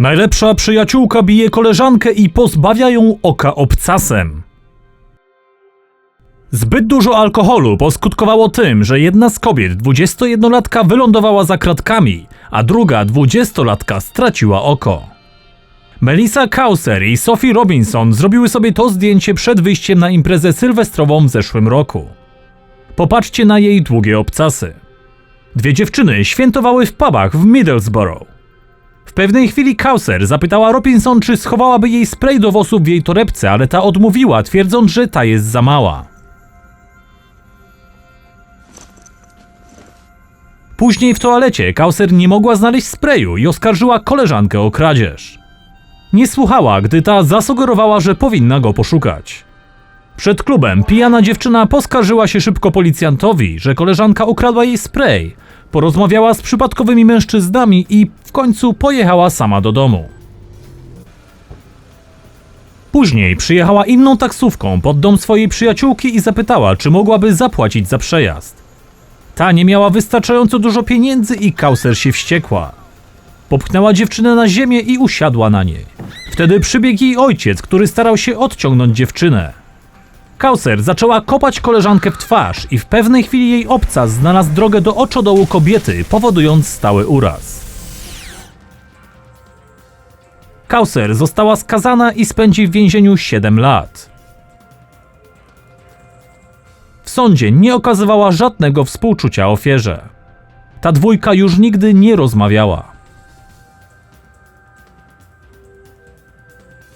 Najlepsza przyjaciółka bije koleżankę i pozbawia ją oka obcasem. Zbyt dużo alkoholu poskutkowało tym, że jedna z kobiet 21-latka wylądowała za kratkami, a druga 20-latka straciła oko. Melissa Kauser i Sophie Robinson zrobiły sobie to zdjęcie przed wyjściem na imprezę sylwestrową w zeszłym roku. Popatrzcie na jej długie obcasy. Dwie dziewczyny świętowały w pubach w Middlesbrough. W pewnej chwili Kauser zapytała Robinson, czy schowałaby jej spray do włosów w jej torebce, ale ta odmówiła, twierdząc, że ta jest za mała. Później w toalecie Kauser nie mogła znaleźć sprayu i oskarżyła koleżankę o kradzież. Nie słuchała, gdy ta zasugerowała, że powinna go poszukać. Przed klubem pijana dziewczyna poskarżyła się szybko policjantowi, że koleżanka ukradła jej spray, porozmawiała z przypadkowymi mężczyznami i w końcu pojechała sama do domu. Później przyjechała inną taksówką pod dom swojej przyjaciółki i zapytała, czy mogłaby zapłacić za przejazd. Ta nie miała wystarczająco dużo pieniędzy i Kauser się wściekła. Popchnęła dziewczynę na ziemię i usiadła na niej. Wtedy przybiegł jej ojciec, który starał się odciągnąć dziewczynę. Kauser zaczęła kopać koleżankę w twarz i w pewnej chwili jej obcas znalazł drogę do oczodołu kobiety, powodując stały uraz. Kauser została skazana i spędzi w więzieniu 7 lat. W sądzie nie okazywała żadnego współczucia ofierze. Ta dwójka już nigdy nie rozmawiała.